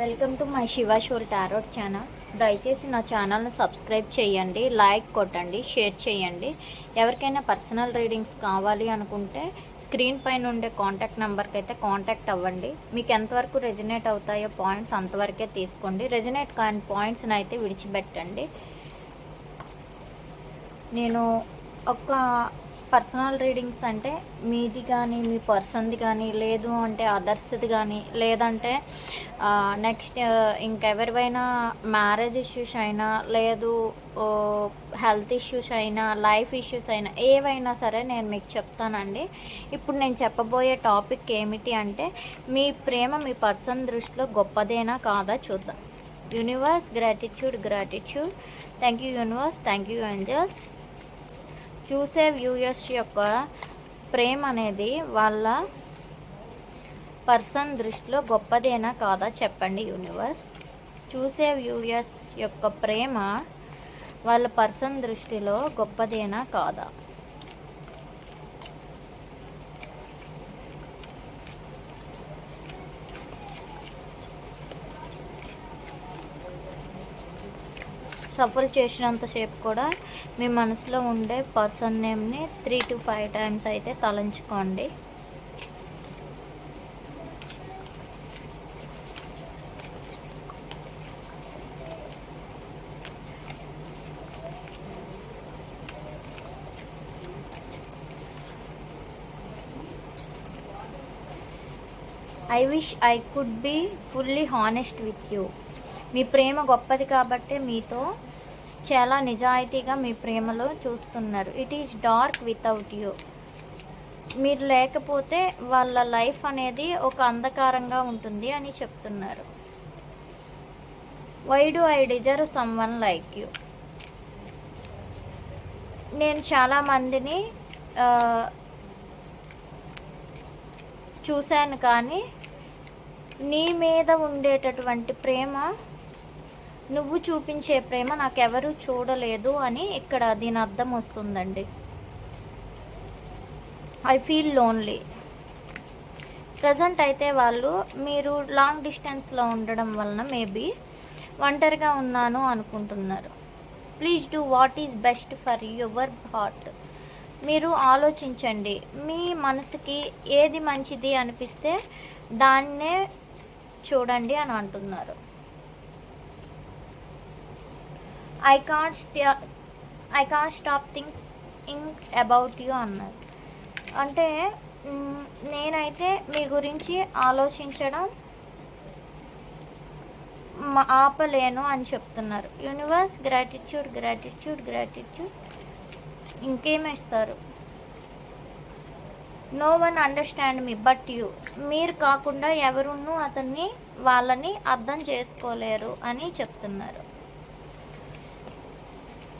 Welcome to my Shiva soul tarot channel. దయచేసి నా ఛానల్ని సబ్స్క్రైబ్ చేయండి లైక్ కొట్టండి షేర్ చేయండి. ఎవరికైనా పర్సనల్ రీడింగ్స్ కావాలి అనుకుంటే స్క్రీన్ పైన ఉండే కాంటాక్ట్ నెంబర్కి అయితే కాంటాక్ట్ అవ్వండి. మీకు ఎంతవరకు రెజినేట్ అవుతాయో పాయింట్స్ అంతవరకే తీసుకోండి. రెజినేట్ కాని పాయింట్స్ని అయితే విడిచిపెట్టండి. నేను ఒక పర్సనల్ రీడింగ్స్ అంటే మీది కానీ మీ పర్సన్ది కానీ లేదు అంటే అదర్స్ది కానీ లేదంటే నెక్స్ట్ ఇంకెవరివైనా మ్యారేజ్ ఇష్యూస్ అయినా లేదు హెల్త్ ఇష్యూస్ అయినా లైఫ్ ఇష్యూస్ అయినా ఏవైనా సరే నేను మీకు చెప్తానండి. ఇప్పుడు నేను చెప్పబోయే టాపిక్ ఏమిటి అంటే మీ ప్రేమ మీ పర్సన్ దృష్టిలో గొప్పదేనా కాదా చూద్దాం. Universe gratitude gratitude. Thank you universe thank you angels. చూసే వ్యూయర్స్ యొక్క ప్రేమ అనేది వాళ్ళ పర్సన్ దృష్టిలో గొప్పదేనా కాదా చెప్పండి యూనివర్స్. చూసే వ్యూయర్స్ యొక్క ప్రేమ వాళ్ళ పర్సన్ దృష్టిలో గొప్పదేనా కాదా? సఫర్ చేసినంతసేపు కూడా మీ మనసులో ఉండే పర్సన్ నేమ్ని త్రీ టు ఫైవ్ టైమ్స్ అయితే తలంచుకోండి. I wish I could be fully honest with you మీ ప్రేమ గొప్పది కాబట్టే మీతో చాలా నిజాయితీగా మీ ప్రేమలో చూస్తున్నారు. It is dark without you మీరు లేకపోతే వాళ్ళ లైఫ్ అనేది ఒక అంధకారంగా ఉంటుంది అని చెప్తున్నారు. Why do I deserve someone like you నేను చాలా మందిని చూశాను కానీ నీ మీద ఉండేటటువంటి ప్రేమ నువ్వు చూపించే ప్రేమ నాకెవరూ చూడలేదు అని ఇక్కడ దీని అర్థం వస్తుందండి. ఐ ఫీల్ లోన్లీ ప్రజెంట్ అయితే వాళ్ళు మీరు లాంగ్ డిస్టెన్స్లో ఉండడం వలన మేబీ ఒంటరిగా ఉన్నాను అనుకుంటున్నారు. Please do what is best for your heart మీరు ఆలోచించండి. మీ మనసుకి ఏది మంచిది అనిపిస్తే దాన్నే చూడండి అని అంటున్నారు. I can't I can't stop think think about you అన్నారు అంటే నేనైతే మీ గురించి ఆలోచించడం ఆపలేను అని చెప్తున్నారు. Universe gratitude gratitude gratitude ఇంకేమిస్తారు? No one understand me but you మీరు కాకుండా ఎవరున్నూ అతన్ని వాళ్ళని అర్థం చేసుకోలేరు అని చెప్తున్నారు.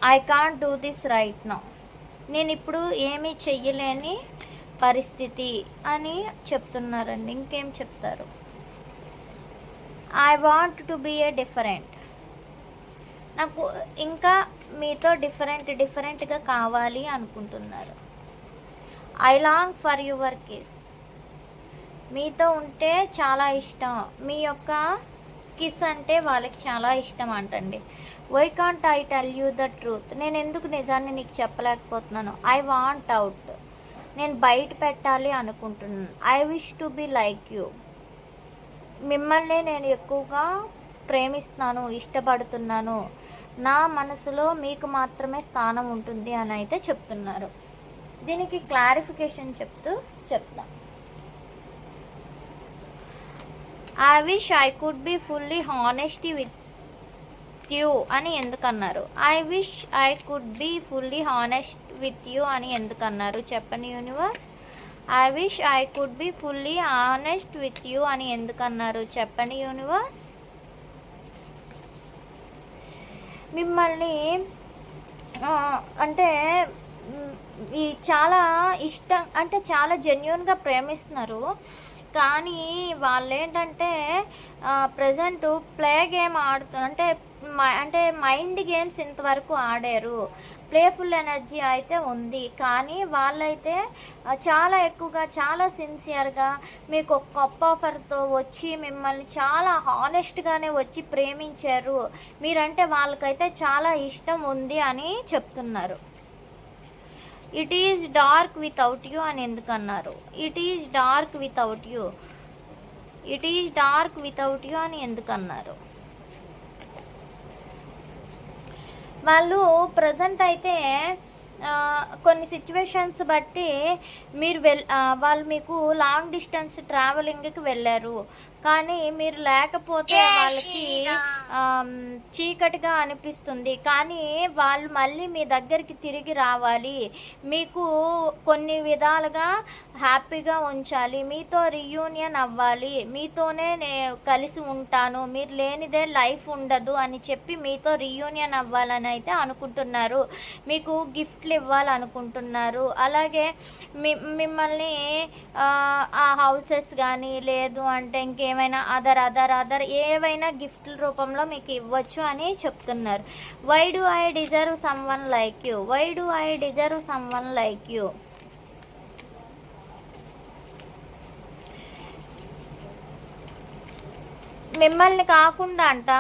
I can't do this right now నేను ఇప్పుడు ఏమీ చెయ్యలేని పరిస్థితి అని చెప్తున్నారండి. ఇంకేం చెప్తారు? I want to be a different నాకు ఇంకా మీతో డిఫరెంట్ డిఫరెంట్గా కావాలి అనుకుంటున్నారు. I long for your kiss మీతో ఉంటే చాలా ఇష్టం. మీ యొక్క కిస్ అంటే వాళ్ళకి చాలా ఇష్టం అంటండి. Why can't I tell you the truth నేను ఎందుకు నిజాన్ని నీకు చెప్పలేకపోతున్నాను? ఐ వాంట్ అవుట్ నేను బయట పెట్టాలి అనుకుంటున్నాను. I wish to be like you మిమ్మల్ని నేను ఎక్కువగా ప్రేమిస్తున్నాను ఇష్టపడుతున్నాను. నా మనసులో మీకు మాత్రమే స్థానం ఉంటుంది అని అయితే చెప్తున్నారు. దీనికి క్లారిఫికేషన్ చెప్తూ చెప్తాం I wish I could be fully honesty with you అని ఎందుకన్నారు? I wish I could be fully honest with you అని ఎందుకన్నారు? చెప్పండి universe I wish I could be fully honest with you అని ఎందుకన్నారు? చెప్పండి యూనివర్స్ మిమ్మల్ని అంటే ఈ చాలా ఇష్టం అంటే చాలా జెన్యున్గా ప్రేమిస్తున్నారు. కానీ వాళ్ళు ఏంటంటే ప్రజెంట్ ప్లే గేమ్ ఆడుతు అంటే అంటే మైండ్ గేమ్స్ ఇంతవరకు ఆడారు. ప్లేఫుల్ ఎనర్జీ అయితే ఉంది. కానీ వాళ్ళైతే చాలా ఎక్కువగా చాలా సిన్సియర్గా మీకు ఒక గొప్ప ఆఫర్తో వచ్చి మిమ్మల్ని చాలా హానెస్ట్గానే వచ్చి ప్రేమించారు. మీరంటే వాళ్ళకైతే చాలా ఇష్టం ఉంది అని చెప్తున్నారు. It is dark without you అని ఎందుకు అన్నారు? It is dark without you it is dark without you అని ఎందుకు అన్నారు? వాళ్ళు ప్రజెంట్ అయితే కొన్ని సిచ్యువేషన్స్ బట్టి మీరు వెల్ వాళ్ళు మీకు లాంగ్ డిస్టెన్స్ ట్రావెలింగ్కి వెళ్ళారు. కానీ మీరు లేకపోతే వాళ్ళకి చీకటిగా అనిపిస్తుంది. కానీ వాళ్ళు మళ్ళీ మీ దగ్గరికి తిరిగి రావాలి. మీకు కొన్ని విధాలుగా హ్యాపీగా ఉంచాలి. మీతో రియూనియన్ అవ్వాలి. మీతోనే కలిసి ఉంటాను. మీరు లేనిదే లైఫ్ ఉండదు అని చెప్పి మీతో రియూనియన్ అవ్వాలని అయితే అనుకుంటున్నారు. మీకు గిఫ్ట్లు ఇవ్వాలనుకుంటున్నారు. అలాగే మిమ్మల్ని ఆ, హౌసెస్ కానీ లేదు అంటే ఏమైనా అదర్ అదర్ అదర్ ఏవైనా గిఫ్ట్ల రూపంలో మీకు ఇవ్వచ్చు అని చెప్తున్నారు. Why do I deserve someone like you why do I deserve someone like you మిమ్మల్ని కాకుండా అంట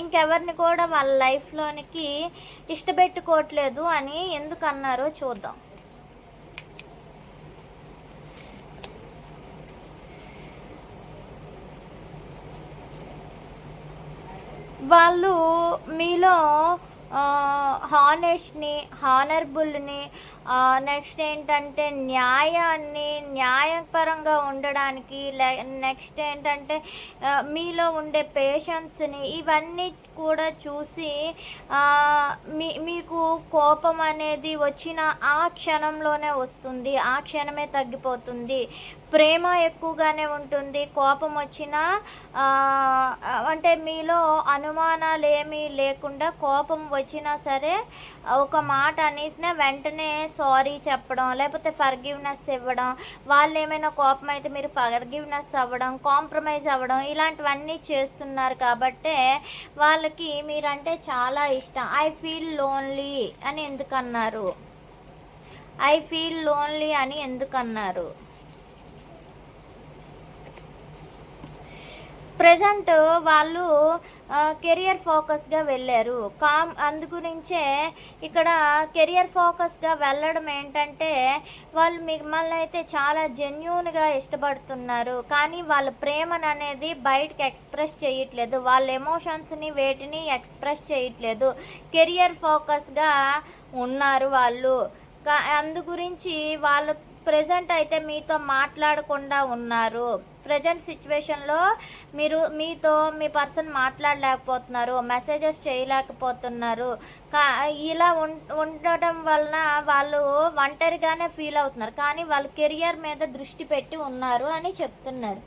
ఇంకెవరిని కూడా వాళ్ళ లైఫ్లోనికి ఇష్టపెట్టుకోవట్లేదు అని ఎందుకన్నారో చూద్దాం. వాళ్ళు మీలో హానెస్ట్ని హానర్బుల్ని నెక్స్ట్ ఏంటంటే న్యాయాన్ని న్యాయపరంగా ఉండడానికి నెక్స్ట్ ఏంటంటే మీలో ఉండే పేషెన్స్ని ఇవన్నీ కూడా చూసి మీ మీకు కోపం అనేది వచ్చిన ఆ క్షణంలోనే వస్తుంది ఆ క్షణమే తగ్గిపోతుంది. ప్రేమ ఎక్కువగానే ఉంటుంది కోపం వచ్చినా అంటే మీలో అనుమానాలు ఏమీ లేకుండా కోపం వచ్చినా సరే ఒక మాట అనేసిన వెంటనే సారీ చెప్పడం లేకపోతే ఫర్గివ్నెస్ ఇవ్వడం వాళ్ళు ఏమైనా కోపం అయితే మీరు ఫర్గివ్నెస్ అవ్వడం కాంప్రమైజ్ అవ్వడం ఇలాంటివన్నీ చేస్తున్నారు కాబట్టే వాళ్ళకి మీరంటే చాలా ఇష్టం. ఐ ఫీల్ లోన్లీ అని ఎందుకన్నారు? ఐ ఫీల్ లోన్లీ అని ఎందుకన్నారు? ప్రజెంట్ వాళ్ళు కెరియర్ ఫోకస్గా వెళ్ళారు. కామ్ అందుగురించే ఇక్కడ కెరియర్ ఫోకస్గా వెళ్ళడం ఏంటంటే వాళ్ళు మిమ్మల్ని అయితే చాలా జెన్యున్గా ఇష్టపడుతున్నారు. కానీ వాళ్ళ ప్రేమను అనేది బయటకు ఎక్స్ప్రెస్ చేయట్లేదు. వాళ్ళ ఎమోషన్స్ని వేటిని ఎక్స్ప్రెస్ చేయట్లేదు. కెరియర్ ఫోకస్గా ఉన్నారు వాళ్ళు. కా- అందు గురించి వాళ్ళు ప్రజెంట్ అయితే మీతో మాట్లాడకుండా ఉన్నారు. ప్రజెంట్ సిచ్యువేషన్లో మీరు మీతో మీ పర్సన్ మాట్లాడలేకపోతున్నారు మెసేజెస్ చేయలేకపోతున్నారు. కా ఇలా ఉం- ఉండటం వలన వాళ్ళు ఒంటరిగానే ఫీల్ అవుతున్నారు. కానీ వాళ్ళు కెరియర్ మీద దృష్టి పెట్టి ఉన్నారు అని చెప్తున్నారు.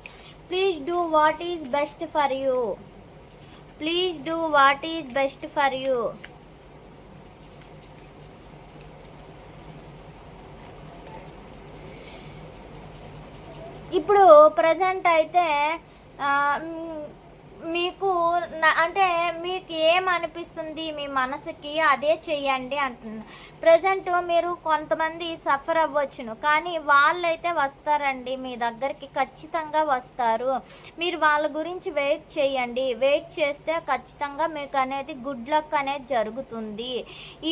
Please do what is best for you please do what is best for you ఇప్పుడు ప్రజెంట్ అయితే మీకు అంటే మీకు ఏం అనిపిస్తుంది మీ మనసుకి అదే చెయ్యండి అంటున్నా. ప్రజెంట్ మీరు కొంతమంది సఫర్ అవ్వచ్చును. కానీ వాళ్ళైతే వస్తారండి. మీ దగ్గరికి ఖచ్చితంగా వస్తారు. మీరు వాళ్ళ గురించి వెయిట్ చేయండి వెయిట్ చేస్తే ఖచ్చితంగా మీకు అనేది గుడ్ లక్ అనేది జరుగుతుంది.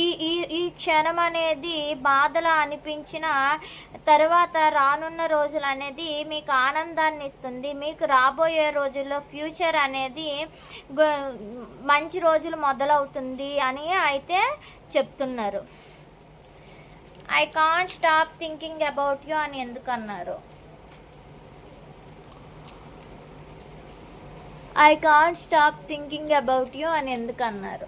ఈ ఈ ఈ క్షణం అనేది బాధలా అనిపించిన తర్వాత రానున్న రోజులు అనేది మీకు ఆనందాన్ని ఇస్తుంది మీకు రాబోయే రోజుల్లో ఫ్యూచర్ అనేది అనేది మంచి రోజులు మొదలవుతుంది అని అయితే చెప్తున్నారు. I can't stop thinking about you అని ఎందుకు అన్నారు I can't stop thinking about you అని ఎందుకు అన్నారు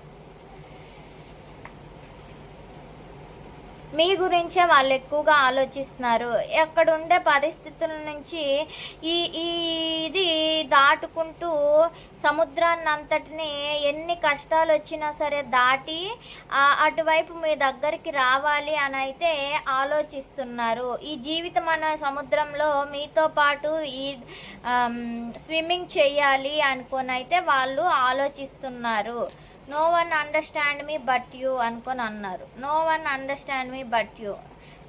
మీ గురించే వాళ్ళు ఎక్కువగా ఆలోచిస్తున్నారు. ఎక్కడ ఉండే పరిస్థితుల నుంచి ఈ ఈ ఇది దాటుకుంటూ సముద్రాన్ని అంతటిని ఎన్ని కష్టాలు వచ్చినా సరే దాటి అటువైపు మీ దగ్గరికి రావాలి అని అయితే ఆలోచిస్తున్నారు. ఈ జీవితం అనే సముద్రంలో మీతో పాటు ఈ స్విమ్మింగ్ చేయాలి అనుకొని అయితే వాళ్ళు ఆలోచిస్తున్నారు. No one understand me but you అనుకొని అన్నారు. No one understand me but you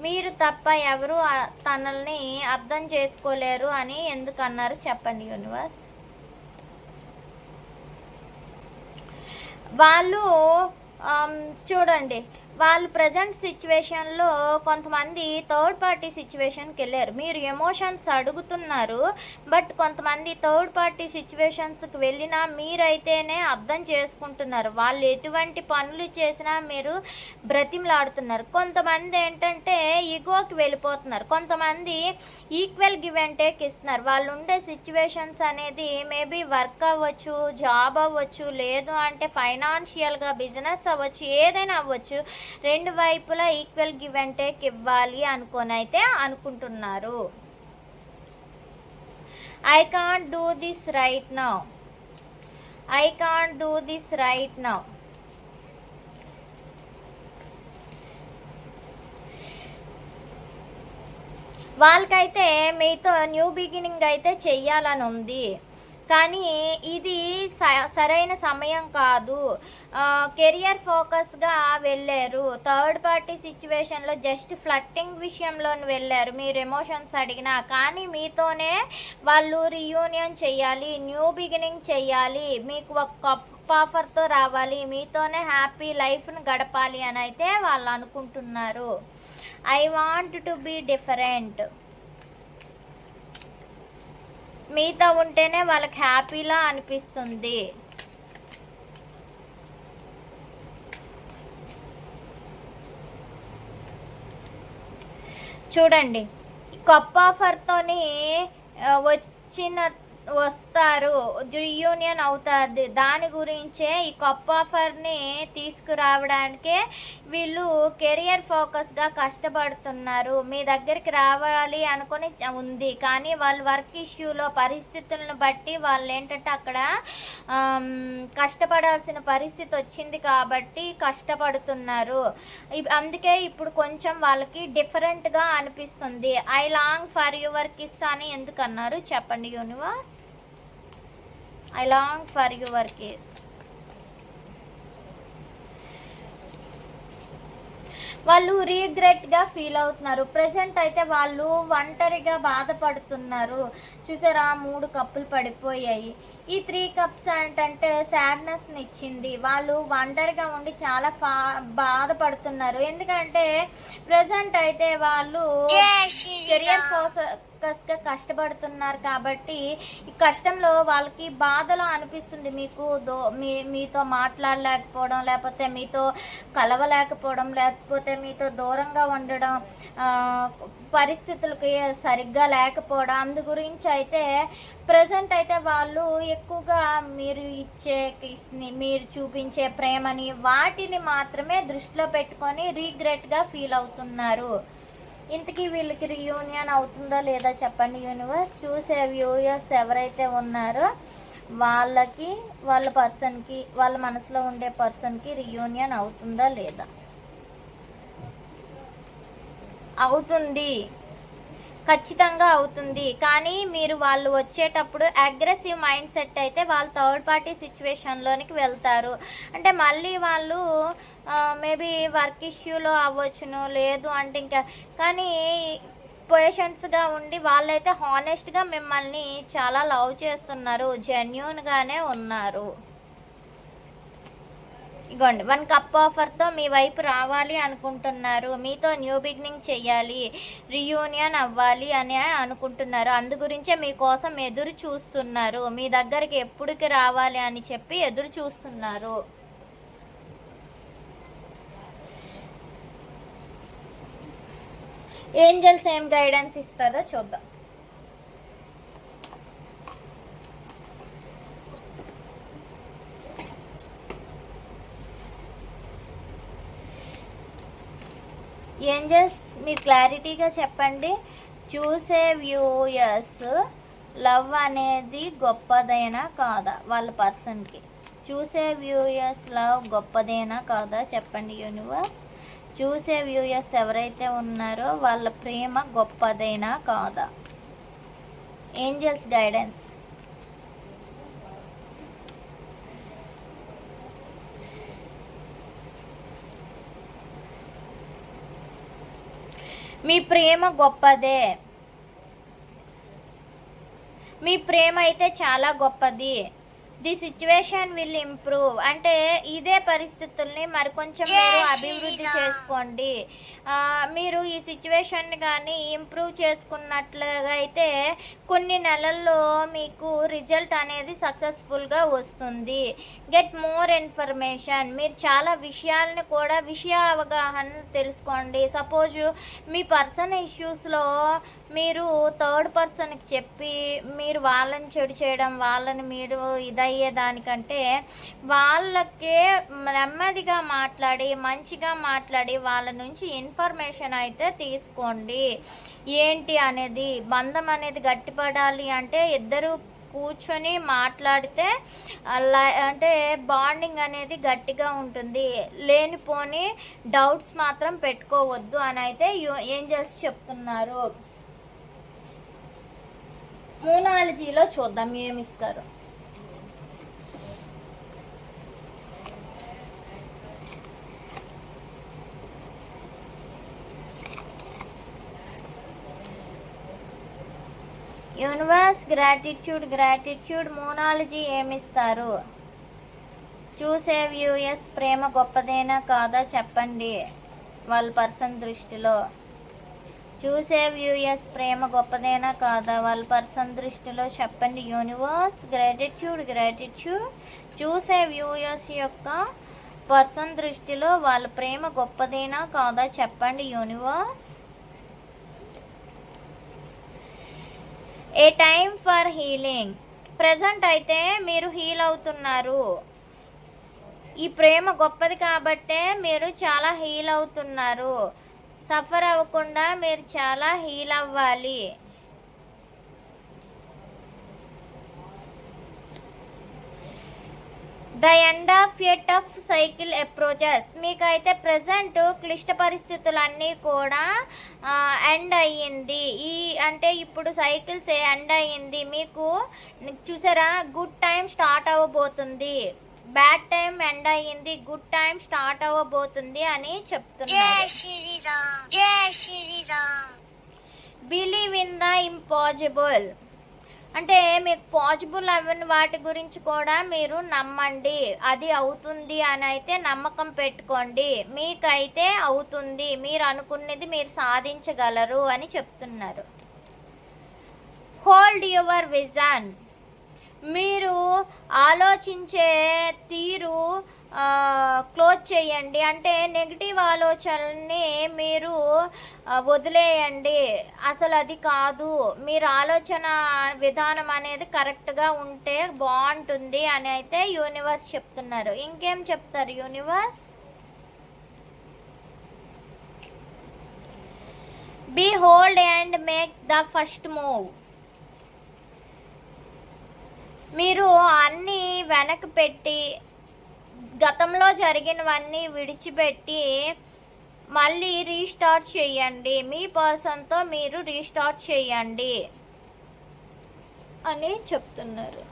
మీరు తప్ప ఎవరు తనల్ని అర్థం చేసుకోలేరు అని ఎందుకు అన్నారు చెప్పండి యూనివర్స్ వాళ్ళు um, చూడండి. వాళ్ళు ప్రజెంట్ సిచ్యువేషన్లో కొంతమంది థర్డ్ పార్టీ సిచ్యువేషన్కి వెళ్ళారు. మీరు ఎమోషన్స్ అడుగుతున్నారు బట్ కొంతమంది థర్డ్ పార్టీ సిచ్యువేషన్స్కి వెళ్ళినా మీరైతేనే అర్థం చేసుకుంటున్నారు. వాళ్ళు ఎటువంటి పనులు చేసినా మీరు బ్రతిమలాడుతున్నారు. కొంతమంది ఏంటంటే ఈగోకి వెళ్ళిపోతున్నారు. కొంతమంది ఈక్వల్ గివ్ అండ్ టేక్ ఇస్తున్నారు. వాళ్ళు ఉండే సిచ్యువేషన్స్ అనేది మేబీ వర్క్ అవ్వచ్చు జాబ్ అవ్వచ్చు లేదు అంటే ఫైనాన్షియల్గా బిజినెస్ అవ్వచ్చు ఏదైనా అవ్వచ్చు. రెండు వైపులా ఈక్వల్ గివ్ అండ్ టేక్ ఇవ్వాలి అనుకొని అయితే అనుకుంటున్నారు. I can't do this right now I can't do this right now వాళ్ళకైతే మీతో న్యూ బిగినింగ్ అయితే చెయ్యాలని ఉంది. కానీ ఇది స- సరైన సమయం కాదు. కెరియర్ ఫోకస్గా వెళ్ళారు. థర్డ్ పార్టీ సిచ్యువేషన్లో జస్ట్ ఫ్లట్టింగ్ విషయంలో వెళ్ళారు. మీరు ఎమోషన్స్ అడిగినా కానీ మీతోనే వాళ్ళు రీయూనియన్ చేయాలి న్యూ బిగినింగ్ చేయాలి మీకు ఒక కప్ ఆఫర్తో రావాలి మీతోనే హ్యాపీ లైఫ్ని గడపాలి అని అయితే వాళ్ళు అనుకుంటున్నారు. I want to be different. మీతో ఉంటేనే వాళ్ళకి హ్యాపీలా అనిపిస్తుంది. చూడండి కప్ ఆఫర్తోని వచ్చిన వస్తారు. రీయూనియన్ అవుతుంది. దాని గురించే ఈ కప్ ఆఫర్ని తీసుకురావడానికే వీళ్ళు కెరియర్ ఫోకస్గా కష్టపడుతున్నారు. మీ దగ్గరికి రావాలి అనుకుని ఉంది. కానీ వాళ్ళు వర్క్ ఇష్యూలో పరిస్థితులను బట్టి వాళ్ళు ఏంటంటే అక్కడ కష్టపడాల్సిన పరిస్థితి వచ్చింది కాబట్టి కష్టపడుతున్నారు. అందుకే ఇప్పుడు కొంచెం వాళ్ళకి డిఫరెంట్గా అనిపిస్తుంది. I long for your kiss అని ఎందుకన్నారు? చెప్పండి universe. I long for your kiss వాళ్ళు రీగ్రెట్గా ఫీల్ అవుతున్నారు. ప్రజెంట్ అయితే వాళ్ళు ఒంటరిగా బాధపడుతున్నారు. చూసారా మూడు కప్పులు పడిపోయాయి. ఈ త్రీ కప్స్ ఏంటంటే సాడ్నెస్ని ఇచ్చింది. వాళ్ళు ఒంటరిగా ఉండి చాలా ఫా బాధపడుతున్నారు. ఎందుకంటే ప్రజెంట్ అయితే వాళ్ళు కెరియర్ ఫోకస్గా కష్టపడుతున్నారు కాబట్టి ఈ కష్టంలో వాళ్ళకి బాధలా అనిపిస్తుంది మీకు దో మీ మీతో మాట్లాడలేకపోవడం లేకపోతే మీతో కలవలేకపోవడం లేకపోతే మీతో దూరంగా ఉండడం పరిస్థితులకి సరిగ్గా లేకపోవడం అందు గురించి అయితే ప్రజెంట్ అయితే వాళ్ళు ఎక్కువగా మీరు ఇచ్చే కిస్ని మీరు చూపించే ప్రేమని వాటిని మాత్రమే దృష్టిలో పెట్టుకొని రీగ్రెట్గా ఫీల్ అవుతున్నారు. ఇంతకీ వీళ్ళకి రియూనియన్ అవుతుందా లేదా చెప్పండి యూనివర్స్ చూసే వ్యూయర్స్ ఎవరైతే ఉన్నారో వాళ్ళకి వాళ్ళ పర్సన్కి వాళ్ళ మనసులో ఉండే పర్సన్కి రియూనియన్ అవుతుందా లేదా? అవుతుంది. ఖచ్చితంగా అవుతుంది. కానీ మీరు వాళ్ళు వచ్చేటప్పుడు అగ్రెసివ్ మైండ్ సెట్ అయితే వాళ్ళు థర్డ్ పార్టీ సిచ్యువేషన్లోనికి వెళ్తారు. అంటే మళ్ళీ వాళ్ళు మేబీ వర్క్ ఇష్యూలో అవ్వచ్చును లేదు అంటే ఇంకా కానీ పేషెంట్స్గా ఉండి వాళ్ళైతే హానెస్ట్గా మిమ్మల్ని చాలా లవ్ చేస్తున్నారు జెన్యున్గానే ఉన్నారు. ఇగోండి వన్ కప్ ఆఫర్తో మీ వైపు రావాలి అనుకుంటున్నారు. మీతో న్యూ బిగినింగ్ చెయ్యాలి రియూనియన్ అవ్వాలి అని అనుకుంటున్నారు. అందు గురించే మీకోసం ఎదురు చూస్తున్నారు. మీ దగ్గరికి ఎప్పుడుకి రావాలి అని చెప్పి ఎదురు చూస్తున్నారు. ఏంజల్స్ ఏం గైడెన్స్ ఇస్తుందో చూద్దాం. ఏంజల్స్ మీరు క్లారిటీగా చెప్పండి. చూసే వ్యూయర్స్ లవ్ అనేది గొప్పదైనా కాదా వాళ్ళ పర్సన్కి? చూసే వ్యూయర్స్ లవ్ గొప్పదేనా కాదా చెప్పండి యూనివర్స్. చూసే వ్యూయర్స్ ఎవరైతే ఉన్నారో వాళ్ళ ప్రేమ గొప్పదైనా కాదా? Angels guidance. మీ ప్రేమ గొప్పదే. మీ ప్రేమ అయితే చాలా గొప్పది. The situation will improve. అంటే ఇదే పరిస్థితుల్ని మరికొంచెం మీరు అభివృద్ధి చేసుకోండి. మీరు ఈ సిచ్యువేషన్ కానీ ఇంప్రూవ్ చేసుకున్నట్లుగా అయితే కొన్ని నెలల్లో మీకు రిజల్ట్ అనేది సక్సెస్ఫుల్గా వస్తుంది. గెట్ మోర్ ఇన్ఫర్మేషన్ మీరు చాలా విషయాలను కూడా విషయ అవగాహన తెలుసుకోండి. సపోజ్ మీ పర్సన్ ఇష్యూస్లో మీరు థర్డ్ పర్సన్కి చెప్పి మీరు వాళ్ళని చెడు చేయడం వాళ్ళని మీరు ఇదయ్యే దానికంటే వాళ్ళకే నెమ్మదిగా మాట్లాడి మంచిగా మాట్లాడి వాళ్ళ నుంచి ఇన్ఫర్మేషన్ అయితే తీసుకోండి. ఏంటి అనేది బంధం అనేది గట్టిపడాలి అంటే ఇద్దరు కూర్చొని మాట్లాడితే అలా అంటే బాండింగ్ అనేది గట్టిగా ఉంటుంది. లేనిపోని డౌట్స్ మాత్రం పెట్టుకోవద్దు అని అయితే ఏం చేసి చెప్తున్నారు. మూనాలజీలో చూద్దాం ఏమిస్తారు? యూనివర్స్ గ్రాటిట్యూడ్ గ్రాటిట్యూడ్ మోనాలజీ ఏమిస్తారు? చూసే వ్యూయర్స్ ప్రేమ గొప్పదేనా కాదా చెప్పండి వాళ్ళ పర్సన్ దృష్టిలో. చూసే వ్యూయర్స్ ప్రేమ గొప్పదేనా కాదా వాళ్ళ పర్సన్ దృష్టిలో చెప్పండి యూనివర్స్. గ్రాటిట్యూడ్ గ్రాటిట్యూడ్ చూసే వ్యూయర్స్ యొక్క పర్సన్ దృష్టిలో వాళ్ళ ప్రేమ గొప్పదేనా కాదా చెప్పండి universe. A time for healing present అయితే మీరు హీల్ అవుతున్నారు. ఈ ప్రేమ గొప్పది కాబట్టే మీరు చాలా హీల్ అవుతున్నారు. సఫర్ అవ్వకుండా మీరు చాలా హీల్ అవ్వాలి. The end of a tough cycle approaches మీకైతే ప్రజెంట్ క్లిష్ట పరిస్థితులన్నీ కూడా ఎండ్ అయ్యింది. ఈ అంటే ఇప్పుడు సైకిల్స్ ఎండ్ అయ్యింది. మీకు చూసారా? గుడ్ టైం స్టార్ట్ అవ్వబోతుంది. బ్యాడ్ టైం ఎండ్ అయ్యింది. గుడ్ టైం స్టార్ట్ అవ్వబోతుంది అని చెప్తున్నారు. బిలీవ్ ఇన్ ద ఇంపాసిబుల్ అంటే మీకు పాజిబుల్ అవ్వని వాటి గురించి కూడా మీరు నమ్మండి. అది అవుతుంది అని అయితే నమ్మకం పెట్టుకోండి. మీకైతే అవుతుంది. మీరు అనుకున్నది మీరు సాధించగలరు అని చెప్తున్నారు. హోల్డ్ యువర్ విజన్ మీరు ఆలోచించే తీరు క్లోజ్ చేయండి. అంటే నెగిటివ్ ఆలోచనల్ని మీరు వదిలేయండి. అసలు అది కాదు. మీరు ఆలోచన విధానం అనేది కరెక్ట్గా ఉంటే బాగుంటుంది అని అయితే యూనివర్స్ చెప్తున్నారు. ఇంకేం చెప్తారు universe? Be hold and make the first move మీరు అన్నీ వెనక్కి పెట్టి గతంలో జరిగినవన్నీ విడిచిపెట్టి మళ్ళీ రీస్టార్ట్ చేయండి. మీ పర్సన్తో మీరు రీస్టార్ట్ చేయండి. అని చెప్తున్నారు.